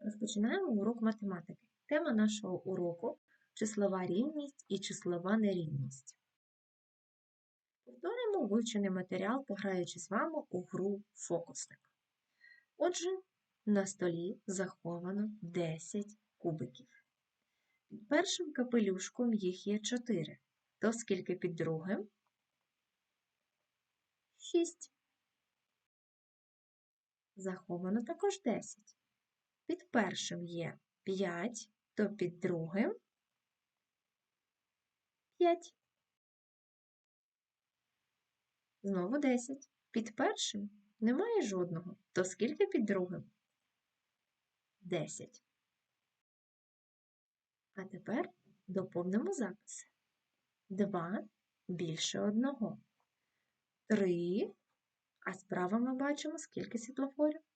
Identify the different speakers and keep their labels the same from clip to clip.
Speaker 1: Розпочинаємо урок математики. Тема нашого уроку числова рівність і числова нерівність. Повторимо вивчений матеріал, пограючи з вами у гру фокусник. Отже, на столі заховано 10 кубиків. Під першим капелюшком їх є 4. То скільки під другим? 6. Заховано також 10. Під першим є 5, то під другим 5. Знову 10. Під першим немає жодного. То скільки під другим? 10. А тепер доповнимо записи. 2 більше одного. 3. А справа ми бачимо, скільки світлофорів?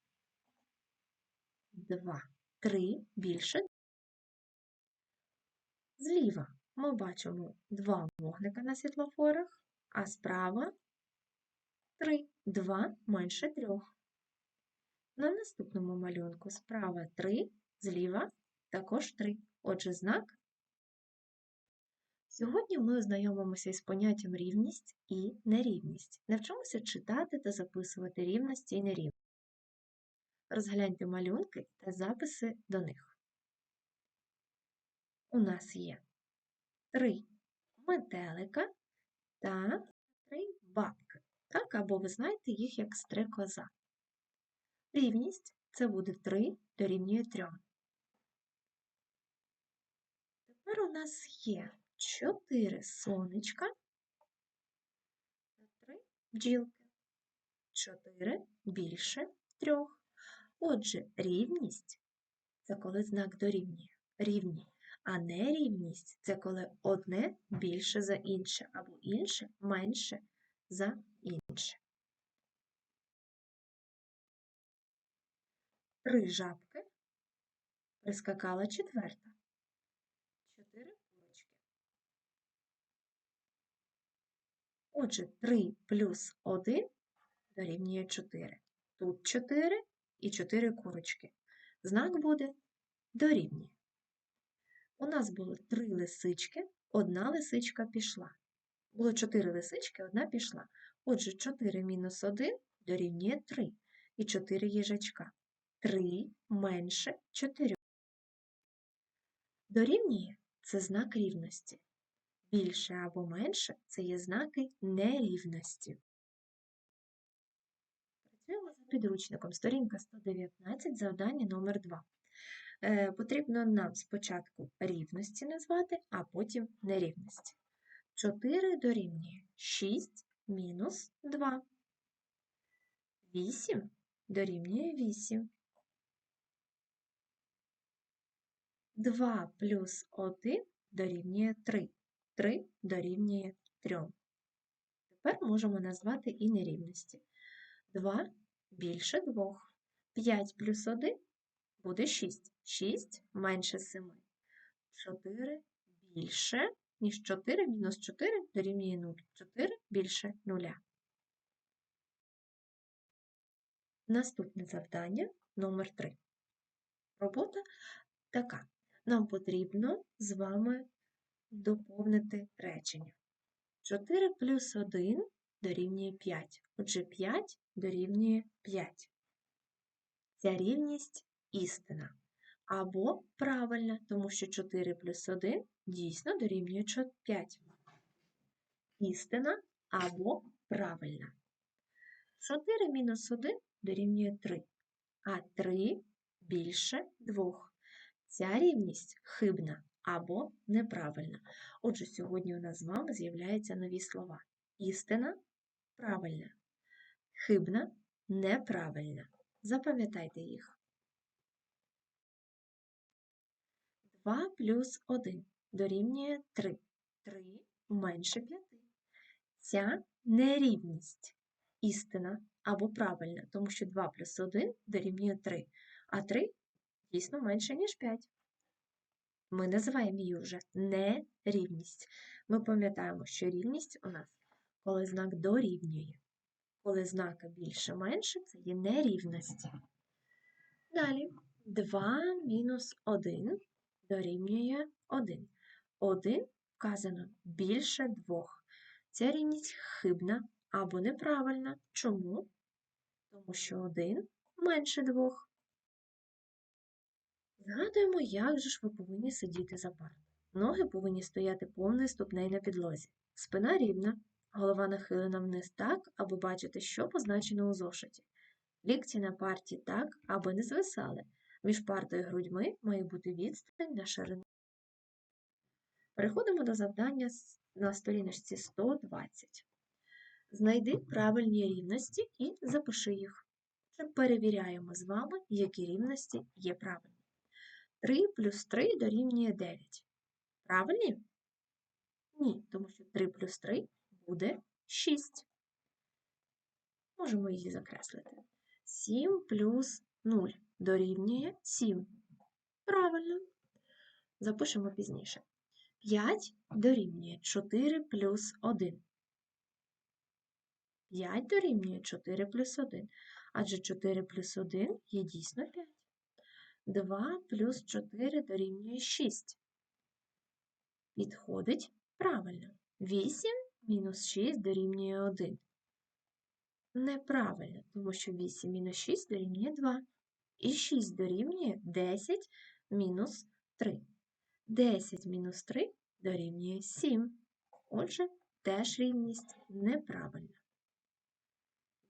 Speaker 1: 2. 3 більше. Зліва ми бачимо 2 вогника на світлофорах, а справа 3. 2 менше 3. На наступному малюнку справа 3, зліва також 3. Отже, знак. Сьогодні ми ознайомимося із поняттям рівність і нерівність. Навчимося читати та записувати рівності і нерівності. Розгляньте малюнки та записи до них. У нас є три метелика та три бабки. Так, або ви знаєте їх як стрекоза. Рівність це буде 3 дорівнює 3. Тепер у нас є 4 сонечка та 3 бджілки. 4 більше 3. Отже, рівність це коли знак дорівнює рівні, а нерівність це коли одне більше за інше, або інше менше за інше. Три жабки прискакала четверта. Чотири курочки. Отже, 3 плюс 1 дорівнює 4. Тут 4 і 4 курочки. Знак буде дорівнює. У нас було 3 лисички, одна лисичка пішла. Було 4 лисички, одна пішла. Отже, 4 мінус 1 дорівнює 3. І 4 їжачка. 3 менше 4. Дорівнює це знак рівності. Більше або менше це є знаки нерівності. Підручником. Сторінка 119, завдання номер 2 Е, Потрібно нам спочатку рівності назвати, а потім нерівності. 4 дорівнює 6 мінус 2. 8 дорівнює 8. 2 плюс 1 дорівнює 3. 3 дорівнює 3. Тепер можемо назвати і нерівності. 2 більше 2. 5 плюс 1 буде 6. 6 менше 7. 4 більше, ніж 4 мінус 4 дорівнює 0. 4 більше 0. Наступне завдання номер 3. Робота така. Нам потрібно з вами доповнити речення. 4 плюс 1 дорівнює 5. Отже, 5 дорівнює 5. Ця рівність істина. Або правильна, тому що 4 плюс 1 дійсно дорівнює 5. Істина або правильна. 4 мінус 1 дорівнює 3, а 3 більше 2. Ця рівність хибна або неправильна. Отже, сьогодні у нас з вами з'являються нові слова. Істина правильна, хибна неправильна. Запам'ятайте їх. 2 плюс 1 дорівнює 3. 3 менше 5. Ця нерівність істина або правильна, тому що 2 плюс 1 дорівнює 3, а 3 дійсно менше, ніж 5. Ми називаємо її вже нерівність. Ми пам'ятаємо, що рівність у нас, коли знак дорівнює. Коли знака більше-менше, це є нерівності. Далі 2 мінус 1 дорівнює 1. 1 вказано більше 2. Ця рівність хибна або неправильна. Чому? Тому що 1 менше 2. Згадуємо, як же ж ви повинні сидіти за партою. Ноги повинні стояти повною ступнею на підлозі. Спина рівна, голова нахилена вниз так, аби бачити, що позначено у зошиті. Лікті на парті так, аби не звисали. Між партою і грудьми має бути відстань на ширину. Переходимо до завдання на сторіночці 120. Знайди правильні рівності і запиши їх. Перевіряємо з вами, які рівності є правильні. 3 плюс 3 дорівнює 9. Правильні? Ні, тому що 3 плюс 3 буде 6. Можемо її закреслити. 7 плюс 0 дорівнює 7. Правильно. Запишемо пізніше. 5 дорівнює 4 плюс 1. 5 дорівнює 4 плюс 1. Адже 4 плюс 1 є дійсно 5. 2 плюс 4 дорівнює 6. Підходить правильно. 8 мінус 6 дорівнює 1. Неправильно, тому що 8 мінус 6 дорівнює 2. І 6 дорівнює 10 мінус 3. 10 мінус 3 дорівнює 7. Отже, теж рівність неправильна.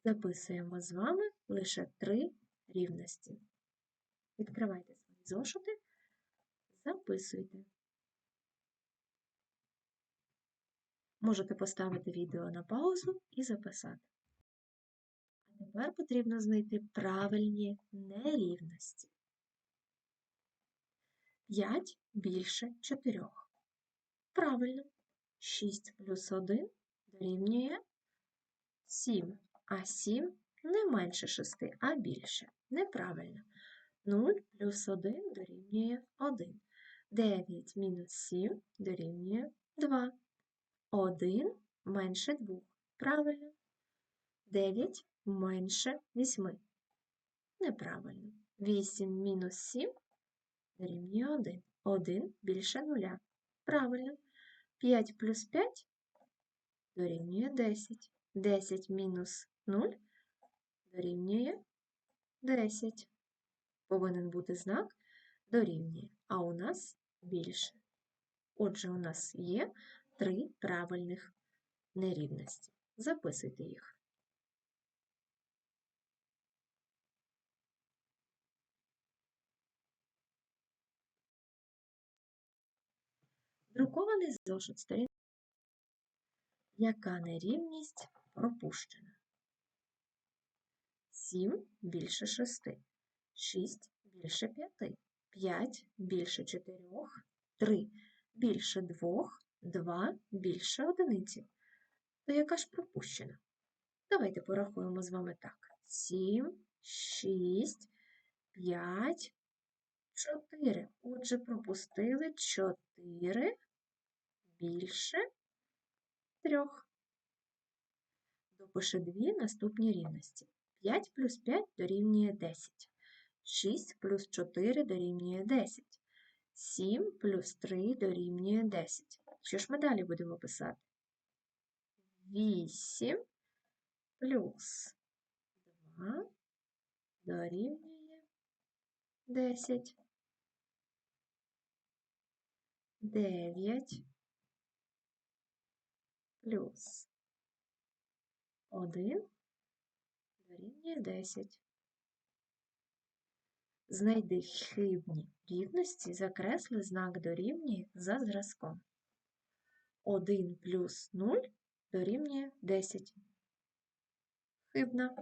Speaker 1: Записуємо з вами лише три рівності. Відкривайте свої зошити, записуйте. Можете поставити відео на паузу і записати. А тепер потрібно знайти правильні нерівності. 5 більше 4. Правильно. 6 плюс 1 дорівнює 7, а 7 не менше 6, а більше. Неправильно. 0 плюс 1 дорівнює 1. 9 мінус 7 дорівнює 2. 1 менше 2. Правильно. 9 менше 8. Неправильно. 8 мінус 7 дорівнює 1. 1 більше 0. Правильно. 5 плюс 5 дорівнює 10. 10 мінус 0 дорівнює 10. Повинен бути знак дорівнює, а у нас більше. Отже, у нас є три правильних нерівності. Записуйте їх. Друкований зошит сторін. Яка нерівність пропущена? 7 більше 6, 6 більше 5, 5 більше 4, 3 більше 2, 2 більше одиниці. То яка ж пропущена? Давайте порахуємо з вами так. 7, 6, 5, 4. Отже, пропустили 4 більше 3. Допиши дві наступні рівності. 5 плюс 5 дорівнює 10. 6 плюс 4 дорівнює 10. 7 плюс 3 дорівнює 10. Що ж ми далі будемо писати? 8 плюс 2 дорівнює 10. 9 плюс 1 дорівнює 10. Знайди хибні рівності, закресли знак дорівнює за зразком. 1 плюс 0 дорівнює 10. Хибна.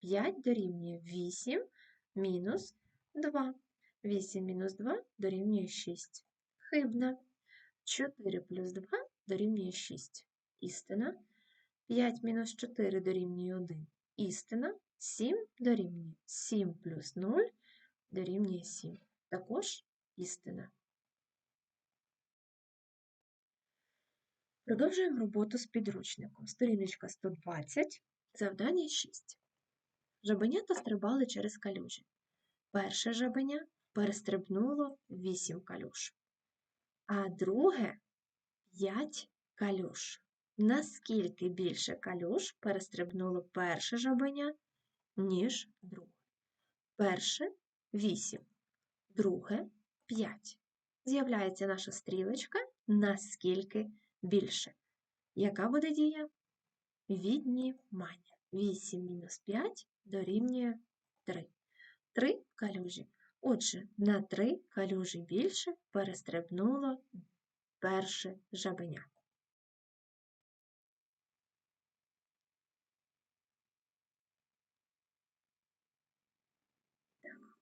Speaker 1: 5 дорівнює 8 мінус 2. 8 мінус 2 дорівнює 6. Хибна. 4 плюс 2 дорівнює 6. Істина. 5 мінус 4 дорівнює 1. Істина. 7 дорівнює 7 плюс 0 дорівнює 7. Також істина. Продовжуємо роботу з підручником. Сторіночка 120, завдання 6. Жабенята стрибали через калюжі. перше жабеня перестрибнуло 8 калюш, а друге 5 калюш. Наскільки більше калюш перестрибнуло перше жабеня, ніж друге? Перше 8, друге 5. З'являється наша стрілочка наскільки більше. Яка буде дія? Віднімання. 8 мінус 5 дорівнює 3. 3 калюжі. Отже, на 3 калюжі більше перестрибнуло перше жабеня.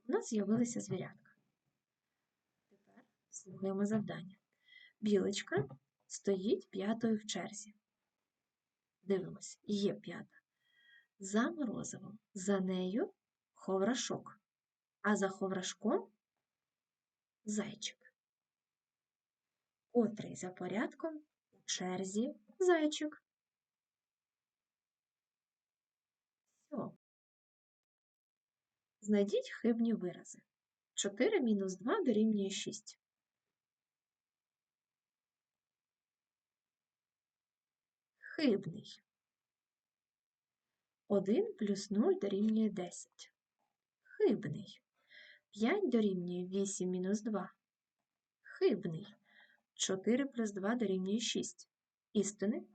Speaker 1: У нас з'явилися звірятка. Тепер слухаємо завдання. Білочка стоїть п'ятою в черзі. Дивимось, є п'ята. За морозивом, за нею ховрашок, а за ховрашком зайчик. Котрий за порядком у черзі зайчик. Все. Знайдіть хибні вирази. 4 мінус 2 дорівнює 6. Хибний. 1 плюс 0 дорівнює 10. Хибний. 5 дорівнює 8 мінус 2. Хибний. 4 плюс 2 дорівнює 6. Істини.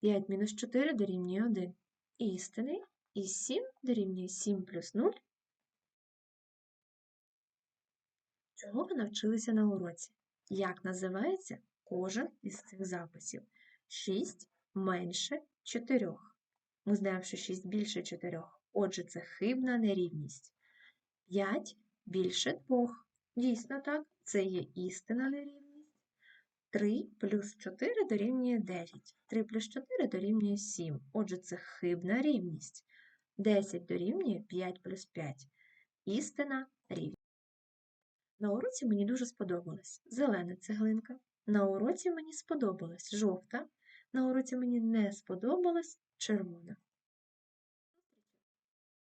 Speaker 1: 5 мінус 4 дорівнює 1. Істини. І 7 дорівнює 7 плюс 0. Чого ви навчилися на уроці? Як називається кожен із цих записів? 6 менше 4. Ми знаємо, що 6 більше 4. Отже, це хибна нерівність. 5 більше 2. Дійсно так, це є істина нерівність. 3 плюс 4 дорівнює 9. 3 плюс 4 дорівнює 7. Отже, це хибна рівність. 10 дорівнює 5 плюс 5. Істина рівність. На уроці мені дуже сподобалась зелена цеглинка. На уроці мені сподобалась жовта. На уроці мені не сподобалась червона.